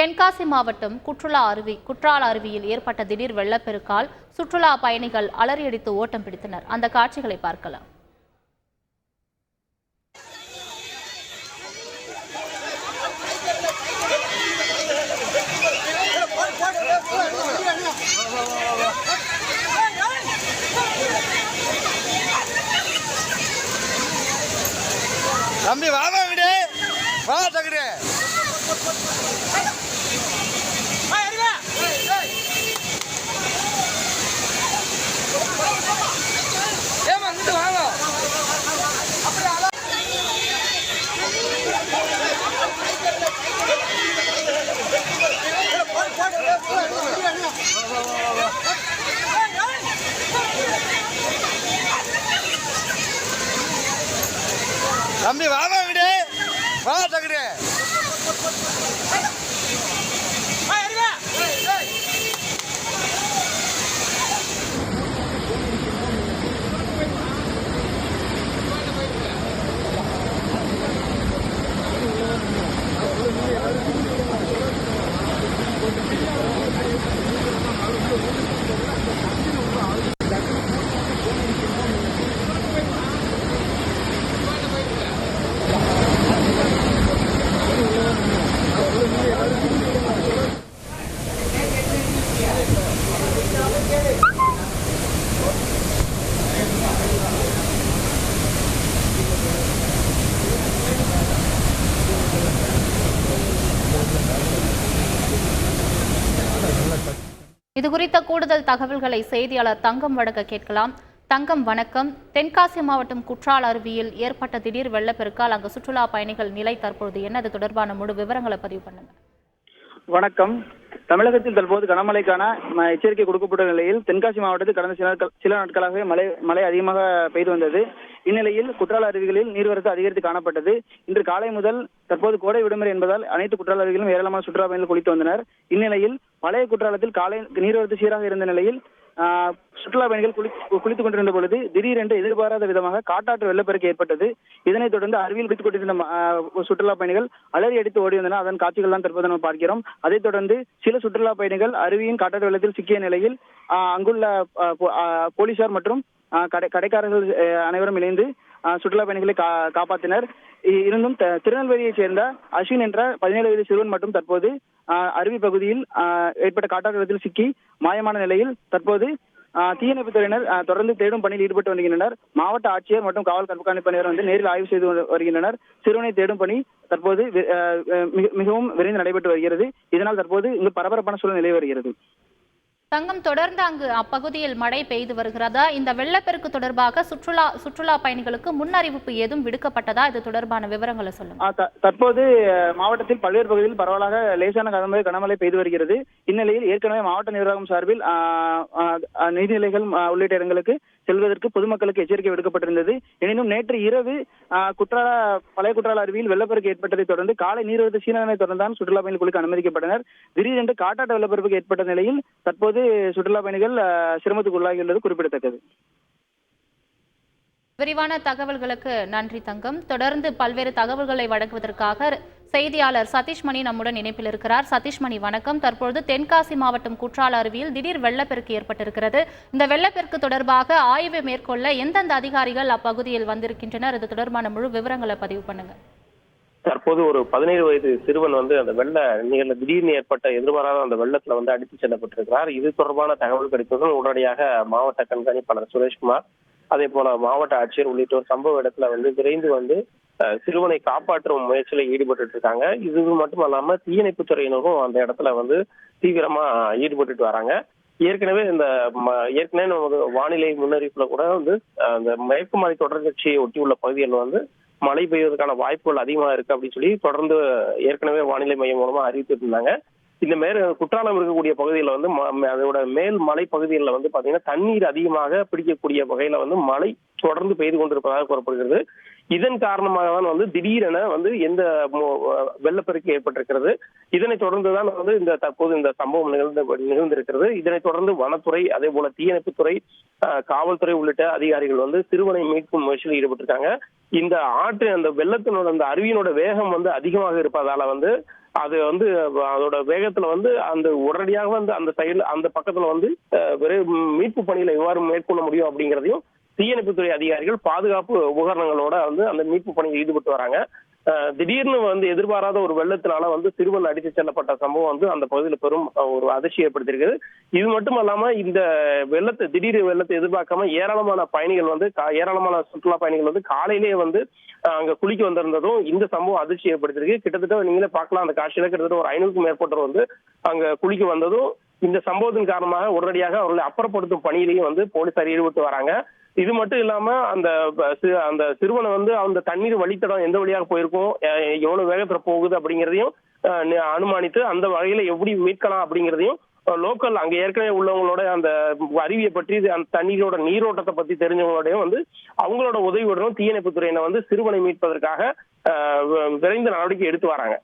தென்காசி மாவட்டம் குற்றுலா அருவி குற்றால அருவியில் ஏற்பட்ட திடீர் வெள்ளப்பெருக்கால் சுற்றுலா பயணிகள் அலறியடித்து ஓட்டம் பிடித்தனர். அந்த காட்சிகளை பார்க்கலாம். தம்பி வாங்க விடு. வா தகுடு ஏமா இங்கிட்டு வாங்க தம்பி வாமா விடு வா தகுடு இது குறித்த கூடுதல் தகவல்களை செய்தியாளர் தங்கம் வழங்க கேட்கலாம். தங்கம் வணக்கம். தென்காசி மாவட்டம் குற்றால அருவியில் ஏற்பட்ட திடீர் வெள்ளப்பெருக்கால் அங்கு சுற்றுலா பயணிகள் நிலை தற்பொழுது என்ன? அது தொடர்பான முழு விவரங்களை பதிவு பண்ணுங்க வணக்கம். தமிழகத்தில் தற்போது கனமழைக்கான எச்சரிக்கை கொடுக்கப்பட்ட நிலையில் தென்காசி மாவட்டத்தில் கடந்த சில நாட்கள் சில நாட்களாக மழை மழை அதிகமாக பெய்து வந்தது. இந்நிலையில் குற்றால அருவிகளில் நீர்வரத்து அதிகரித்து காணப்பட்டது. இன்று காலை முதல் தற்போது கோடை விடுமுறை என்பதால் அனைத்து குற்றால அருவிகளும் ஏராளமான சுற்றுலா பயணிகள் குளித்து வந்தனர். இந்நிலையில் பழைய குற்றாலத்தில் காலை நீர்வரத்து சீராக இருந்த நிலையில் சுற்றுலா பயணிகள் குளி குளித்துக் கொண்டிருந்த பொழுது திடீரென்று எதிர்பாராத விதமாக காட்டாற்று வெள்ளப்பெருக்கு ஏற்பட்டது. இதனைத் தொடர்ந்து அருவியில் குளித்துக் கொண்டிருந்த சுற்றுலா பயணிகள் அலறி அடித்து ஓடி வந்தனர். அதன் காட்சிகள் தான் தற்போது நம்ம பார்க்கிறோம். அதைத் தொடர்ந்து சில சுற்றுலா பயணிகள் அருவியின் காட்டாற்று வெள்ளத்தில் சிக்கிய நிலையில் ஆஹ், அங்குள்ள போலீசார் மற்றும் ஆஹ், கடை கடைக்காரர்கள் அனைவரும் இணைந்து சுற்றுலா பயணிகளை கா- காப்பாற்றினர். இருந்தும் திருநெல்வேலியைச் சேர்ந்த அஸ்வின் என்ற பதினேழு வயது சிறுவன் மட்டும் தற்போது அருவி பகுதியில் ஏற்பட்ட காட்டாற்று சிக்கி மாயமான நிலையில் தற்போது ஆஹ், தீயணைப்புத்துறையினர் தொடர்ந்து தேடும் பணியில் ஈடுபட்டு வருகின்றனர். மாவட்ட ஆட்சியர் மற்றும் காவல் கண்காணிப்பினர் வந்து நேரில் ஆய்வு செய்து வருகின்றனர். சிறுவனை தேடும் பணி தற்போது ஆஹ், மிகவும் விரைந்து நடைபெற்று வருகிறது. இதனால் தற்போது இங்கு பரபரப்பான சூழல் நிலவி வருகிறது. தங்கம் தொடர்ந்து அங்கு அப்பகுதியில் மழை பெய்து வருகிறதா? இந்த வெள்ளப்பெருக்கு தொடர்பாக சுற்றுலா சுற்றுலா பயணிகளுக்கு முன்னறிவிப்பு ஏதும் விடுக்கப்பட்டதா? இது தொடர்பான விவரங்களை சொல்லுங்க. ஆ, தற்போது மாவட்டத்தில் பல்வேறு பகுதியில் பரவலாக லேசான கனமழை கனமழை பெய்து வருகிறது. இந்நிலையில் ஏற்கனவே மாவட்ட நிர்வாகம் சார்பில் ஆ, நீர்நிலைகள் உள்ளிட்ட இடங்களுக்கு செல்வதற்கு பொதுமக்களுக்கு எச்சரிக்கை விடுக்கப்பட்டிருந்தது. எனினும் நேற்று இரவு குற்றால பழைய குற்றால அருவியில் வெள்ளப்பெருக்கு ஏற்பட்டதை தொடர்ந்து காலை நீர்வரத்து சீனாவை தொடர்ந்தான் சுற்றுலா பயணிகள் அனுமதிக்கப்பட்டனர். திடீரென்று காட்டாட்ட வெள்ளப்பெருக்கு ஏற்பட்ட நிலையில் தற்போது சுற்றுலா பயணிகள் சிரமத்துக்கு உள்ளாகியுள்ளது குறிப்பிடத்தக்கது. விரிவான தகவல்களுக்கு நன்றி தங்கம். தொடர்ந்து பல்வேறு தகவல்களை வழங்குவதற்காக செய்தியாளர் சதீஷ்மணி நம்முடன் இணைப்பில் இருக்கிறார். சதீஷ்மணி வணக்கம். தற்பொழுது தென்காசி மாவட்டம் குற்றால அருவியில் திடீர் வெள்ளப்பெருக்கு ஏற்பட்டிருக்கிறது. இந்த வெள்ளப்பெருக்கு தொடர்பாக ஆய்வு மேற்கொள்ள எந்தெந்த அதிகாரிகள் அப்பகுதியில் வந்திருக்கின்றனர்? இது தொடர்பான முழு விவரங்களை பதிவு பண்ணுங்க. தற்போது ஒரு பதினேழு வயது சிறுவன் வந்து அந்த வெள்ள நிகழ்வு திடீர்னு ஏற்பட்ட எதிர்பாராத அந்த வெள்ளத்துல வந்து அடித்து செல்லப்பட்டிருக்கிறார். இது தொடர்பான தகவல் கிடைத்ததும் உடனடியாக மாவட்ட கண்காணிப்பாளர் சுரேஷ்குமார் அதே போல மாவட்ட ஆட்சியர் உள்ளிட்டோர் சம்பவ இடத்துல வந்து விரைந்து வந்து சிறுவனை காப்பாற்றும் முயற்சியில ஈடுபட்டு இருக்காங்க. இது மட்டும் இல்லாம தீயணைப்பு துறையினரும் அந்த இடத்துல வந்து தீவிரமா ஈடுபட்டுட்டு வராங்க. ஏற்கனவே இந்த ம- ஏற்கனவே நமது வானிலை முன்னறிவிப்புல கூட வந்து அந்த மேற்கு மேற்குமலை தொடர்கட்சியை ஒட்டியுள்ள பகுதிகள் வந்து மழை பெய்வதற்கான வாய்ப்புகள் அதிகமா இருக்கு அப்படின்னு சொல்லி தொடர்ந்து ஏற்கனவே வானிலை மையம் மூலமா அறிவித்துட்டு இருந்தாங்க இந்த மேல் குற்றாலம் இருக்கக்கூடிய பகுதியில் வந்து ம- அதோட மேல் மலை பகுதிகளில் வந்து பாத்தீங்கன்னா தண்ணீர் அதிகமாக பிடிக்கக்கூடிய வகையில வந்து மழை தொடர்ந்து பெய்து கொண்டிருப்பதாக கூறப்படுகிறது. இதன் காரணமாக தான் வந்து திடீரென வந்து எந்த வெள்ளப்பெருக்கு ஏற்பட்டிருக்கிறது. இதனை தொடர்ந்து தான் வந்து இந்த தற்போது இந்த சம்பவம் நிகழ்ந்து நிகழ்ந்திருக்கிறது. இதனைத் தொடர்ந்து வனத்துறை அதே போல தீயணைப்புத்துறை காவல்துறை உள்ளிட்ட அதிகாரிகள் வந்து சிறுவனை மீட்கும் முயற்சியில் ஈடுபட்டிருக்காங்க. இந்த ஆற்று அந்த வெள்ளத்தினோட அந்த அருவியினோட வேகம் வந்து அதிகமாக இருப்பதால வந்து அது வந்து அதோட வேகத்துல வந்து அந்த உடனடியாக வந்து அந்த சைடுல அந்த பக்கத்துல வந்து மீட்பு பணிகளை எவ்வாறு மேற்கொள்ள முடியும் அப்படிங்கிறதையும் தீயணைப்புத்துறை அதிகாரிகள் பாதுகாப்பு உபகரணங்களோட வந்து அந்த மீட்பு பணியில் ஈடுபட்டு வராங்க. திடீர்னு வந்து எதிர்பாராத ஒரு வெள்ளத்தினால வந்து சிறுவன் அடித்து செல்லப்பட்ட சம்பவம் வந்து அந்த பகுதியில் பெரும் ஒரு அதிர்ச்சி ஏற்படுத்தியிருக்குது. இது மட்டும் இல்லாம இந்த வெள்ளத்தை திடீர் வெள்ளத்தை எதிர்பார்க்காம ஏராளமான பயணிகள் வந்து கா- ஏராளமான சுற்றுலா பயணிகள் வந்து காலையிலேயே வந்து அங்க குளிக்க வந்திருந்ததும் இந்த சம்பவம் அதிர்ச்சி ஏற்படுத்தியிருக்கு. கிட்டத்தட்ட நீங்களே பார்க்கலாம். அந்த காட்சியில கிட்டத்தட்ட ஒரு ஐநூறுக்கும் மேற்பட்டவர் வந்து அங்க குளிக்க வந்ததும் இந்த சம்பவத்தின் காரணமாக உடனடியாக அவர்களை அப்புறப்படுத்தும் பணியிலையும் வந்து போலீசார் ஈடுபட்டு வராங்க. இது மட்டும் இல்லாம அந்த அந்த சிறுவனை வந்து அந்த தண்ணீர் வழித்தடம் எந்த வழியாக போயிருக்கும்? எவ்வளவு வேகத்துல போகுது அப்படிங்கிறதையும் அனுமானித்து அந்த வகையில எப்படி மீட்கலாம் அப்படிங்கிறதையும் லோக்கல் அங்க ஏற்கனவே உள்ளவங்களோட அந்த அறிவியை பற்றி அந்த தண்ணீரோட நீரோட்டத்தை பத்தி தெரிஞ்சவங்களோடையும் வந்து அவங்களோட உதவியுடனும் தீயணைப்பு துறையினர் வந்து சிறுவனை மீட்பதற்காக அஹ், விரைந்து நடவடிக்கை எடுத்து வராங்க.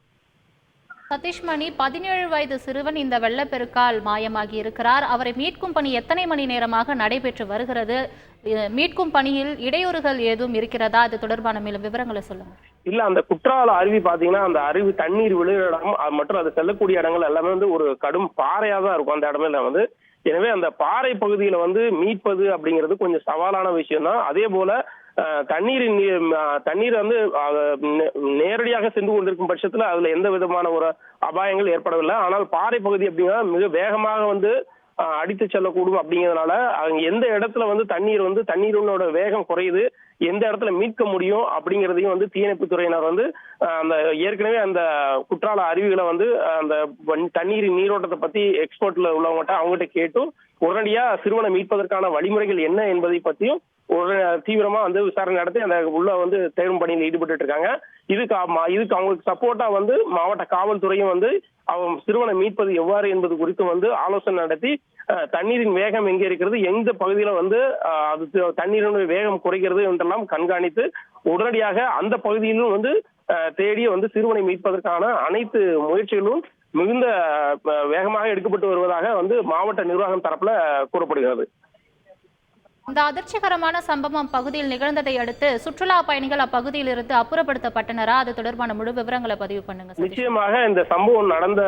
சதீஷ்மணி பதினேழு வயது சிறுவன் இந்த வெள்ளப்பெருக்கால் மாயமாகி இருக்கிறார் அவரை மீட்கும் பணி எத்தனை மணி நேரமாக நடைபெற்று வருகிறது? மீட்கும் பணியில் இடையூறுகள் ஏதும் இருக்கிறதா? அது தொடர்பான மேலும் விவரங்களை சொல்லுங்க இல்ல அந்த குற்றால அருவி பாத்தீங்கன்னா அந்த அருவி தண்ணீர் விழுகிற இடம் மற்றும் அது செல்லக்கூடிய இடங்கள் எல்லாமே வந்து ஒரு கடும் பாறையா தான் இருக்கும். அந்த இடமே வந்து. எனவே அந்த பாறை பகுதியில வந்து மீட்பது அப்படிங்கிறது கொஞ்சம் சவாலான விஷயம் தான் அதே போல தண்ணீரின் தண்ணீர் வந்து நே- நேரடியாக சென்று கொண்டிருக்கும் பட்சத்துல அதுல எந்த விதமான ஒரு அபாயங்கள் ஏற்படவில்லை. ஆனால் பாறை பகுதி அப்படின்னா மிக வேகமாக வந்து அடித்து செல்லக்கூடும் அப்படிங்கிறதுனால அங்க எந்த இடத்துல வந்து தண்ணீர் வந்து தண்ணீரோட வேகம் குறையுது எந்த இடத்துல மீட்க முடியும் அப்படிங்கிறதையும் வந்து தீயணைப்பு துறையினர் வந்து அந்த ஏற்கனவே அந்த குற்றால அருவிகளை வந்து அந்த வன்- தண்ணீரின் நீரோட்டத்தை பத்தி எக்ஸ்பர்ட்ல உள்ளவங்ககிட்ட அவங்ககிட்ட கேட்டும். உடனடியா சிறுவனை மீட்பதற்கான வழிமுறைகள் என்ன என்பதை பத்தியும் ஒரு தீவிரமா வந்து விசாரணை நடத்தி அந்த உள்ள வந்து தேடும் பணியில் ஈடுபட்டு இருக்காங்க. இதுக்கு இதுக்கு அவங்களுக்கு சப்போர்ட்டா வந்து மாவட்ட காவல்துறையும் வந்து அவன் சிறுவனை மீட்பது எவ்வாறு என்பது குறித்து வந்து ஆலோசனை நடத்தி தண்ணீரின் வேகம் எங்க இருக்கிறது எந்த பகுதியில வந்து அது தண்ணீரினுடைய வேகம் குறைகிறது என்றெல்லாம் கண்காணித்து உடனடியாக அந்த பகுதியிலும் வந்து அஹ், தேடி வந்து சிறுவனை மீட்பதற்கான அனைத்து முயற்சிகளும் மிகுந்த வேகமாக எடுக்கப்பட்டு வருவதாக வந்து மாவட்ட நிர்வாகம் தரப்புல கூறப்படுகிறது. இந்த அதிர்ச்சிகரமான சம்பவம் பகுதியில் நிகழ்ந்ததை அடுத்து சுற்றுலா பயணிகள் அப்பகுதியில் இருந்து அப்புறப்படுத்தப்பட்டனரா? அது தொடர்பான முழு விவரங்களை பதிவு பண்ணுங்க. நிச்சயமாக இந்த சம்பவம் நடந்த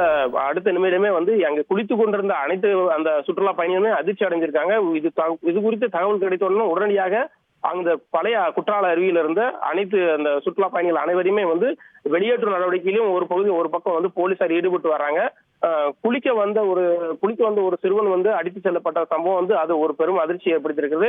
அடுத்த நிமிடமே வந்து அங்க குளித்து கொண்டிருந்த அனைத்து அந்த சுற்றுலா பயணிகளுமே அதிர்ச்சி அடைஞ்சிருக்காங்க. இது இது குறித்து தகவல் கிடைத்த உடனே உடனடியாக அந்த பழைய குற்றால அருவியில இருந்த அனைத்து அந்த சுற்றுலா பயணிகள் அனைவரையுமே வந்து வெளியேற்றும் நடவடிக்கையிலும் ஒரு பகுதி ஒரு பக்கம் வந்து போலீசார் ஈடுபட்டு வராங்க. குளிக்க வந்த ஒரு குளிக்க வந்த ஒரு சிறுவன் வந்து அடித்து செல்லப்பட்ட சம்பவம் வந்து அது ஒரு பெரும் அதிர்ச்சி ஏற்படுத்தியிருக்கிறது.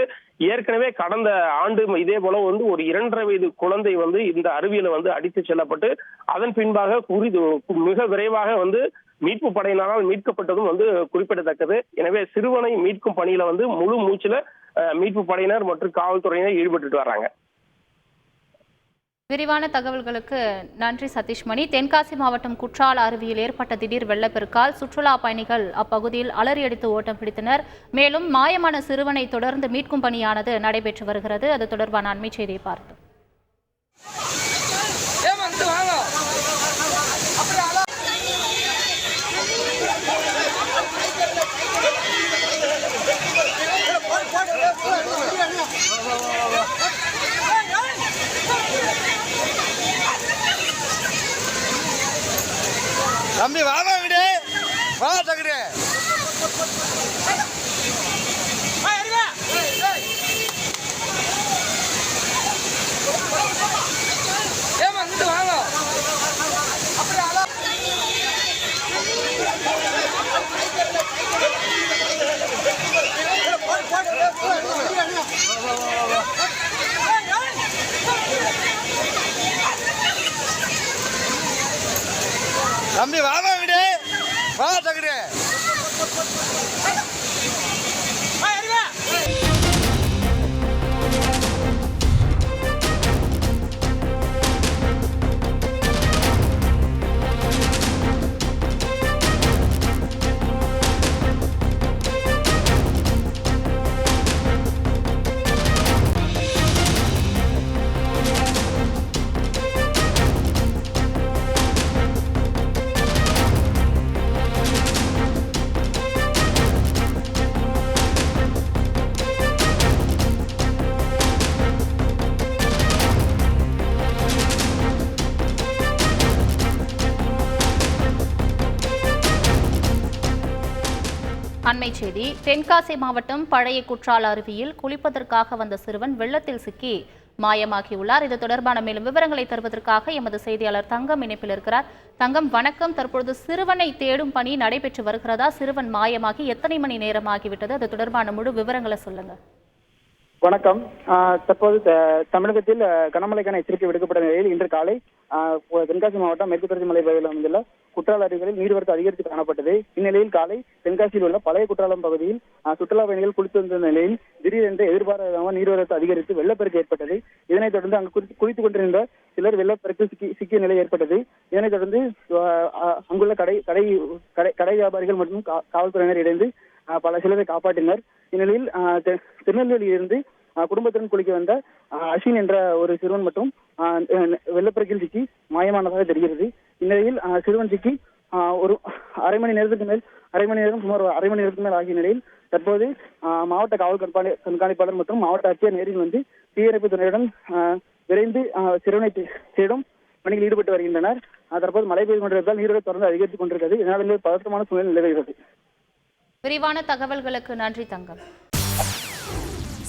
ஏற்கனவே கடந்த ஆண்டு இதே போல வந்து ஒரு இரண்டரை வயது குழந்தை வந்து இந்த அருவியில வந்து அடித்து செல்லப்பட்டு அதன் பின்பாக குறிது மிக விரைவாக வந்து மீட்பு படையினரால் மீட்கப்பட்டதும் வந்து குறிப்பிடத்தக்கது. எனவே சிறுவனை மீட்கும் பணியில வந்து முழு மூச்சுல மீட்பு படையினர் மற்றும் காவல்துறையினர் ஈடுபட்டு வராங்க விரிவான தகவல்களுக்கு நன்றி சதீஷ்மணி. தென்காசி மாவட்டம் குற்றால அருவியில் ஏற்பட்ட திடீர் வெள்ளப்பெருக்கால் சுற்றுலா பயணிகள் அப்பகுதியில் அலறியடித்து ஓட்டம் பிடித்தனர். மேலும் மாயமான சிறுவனை தொடர்ந்து மீட்கும் பணியானது நடைபெற்று வருகிறது. அது தொடர்பான அண்மை செய்தியை பார்த்தோம் தம்பி வாடா விடு. வா தகுடு what, what? செய்தி தென்காசி மாவட்டம் பழைய குற்றால அருவியில் குளிப்பதற்காக வந்த சிறுவன் வெள்ளத்தில் சிக்கி மாயமாகியுள்ளார். இது தொடர்பான மேலும் விவரங்களை தருவதற்காக எமது செய்தியாளர் தங்கம் இணைப்பில் இருக்கிறார். தங்கம் வணக்கம். தற்பொழுது சிறுவனை தேடும் பணி நடைபெற்று வருகிறதா? சிறுவன் மாயமாகி எத்தனை மணி நேரம் ஆகிவிட்டது அது தொடர்பான முழு விவரங்களை சொல்லுங்க. வணக்கம். ஆஹ் தற்போது தமிழகத்தில் கனமழைக்கான எச்சரிக்கை விடுக்கப்பட்ட நிலையில் இன்று காலை தென்காசி மாவட்டம் மேற்கு தொடர்ச்சி மலை பகுதியில் அமைந்துள்ள குற்றால அருவிகளில் நீர்வரத்து அதிகரித்து காணப்பட்டது. இந்நிலையில் காலை தென்காசியில் உள்ள பழைய குற்றாலம் பகுதியில் சுற்றுலா பயணிகள் குளித்து வந்த நிலையில் திடீரென்று எதிர்பாராத நீர்வரத்து அதிகரித்து வெள்ளப்பெருக்கு ஏற்பட்டது. இதனைத் தொடர்ந்து அங்கு குளித்துக் கொண்டிருந்த சிலர் வெள்ளப்பெருக்கு சிக்கி சிக்கிய நிலை ஏற்பட்டது. இதனைத் தொடர்ந்து அங்குள்ள கடை கடை கடை கடை வியாபாரிகள் மற்றும் கா- காவல்துறையினர் இணைந்து பல சிலரை காப்பாற்றினர். இந்நிலையில் ஆஹ் தெ- திருநெல்வேலியிலிருந்து குடும்பத்துடன் குளிக்க வந்த அஸ்வின் என்ற ஒரு சிறுவன் மட்டும் வெள்ளப்பெருக்கில் சிக்கி மாயமானதாக தெரிகிறது. இந்நிலையில் சிறுவன் சிக்கி ஒரு அரை மணி நேரத்துக்கு மேல் அரை மணி நேரம் சுமார் அரை மணி நேரத்துக்கு மேல் ஆகிய நிலையில் தற்போது மாவட்ட காவல் கண்காணி கண்காணிப்பாளர் மற்றும் மாவட்ட ஆட்சியர் நேரில் வந்து தீயணைப்பு துறையுடன் விரைந்து சிறுவனை தேடும் பணியில் ஈடுபட்டு வருகின்றனர். தற்போது மழை பெய்து கொண்டிருப்பதால் நீரை தொடர்ந்து அதிகரித்துக் கொண்டிருக்கிறது. இதனால் பதற்றமான சூழ்நிலை நிலவுகிறது. விரிவான தகவல்களுக்கு நன்றி தங்கம்.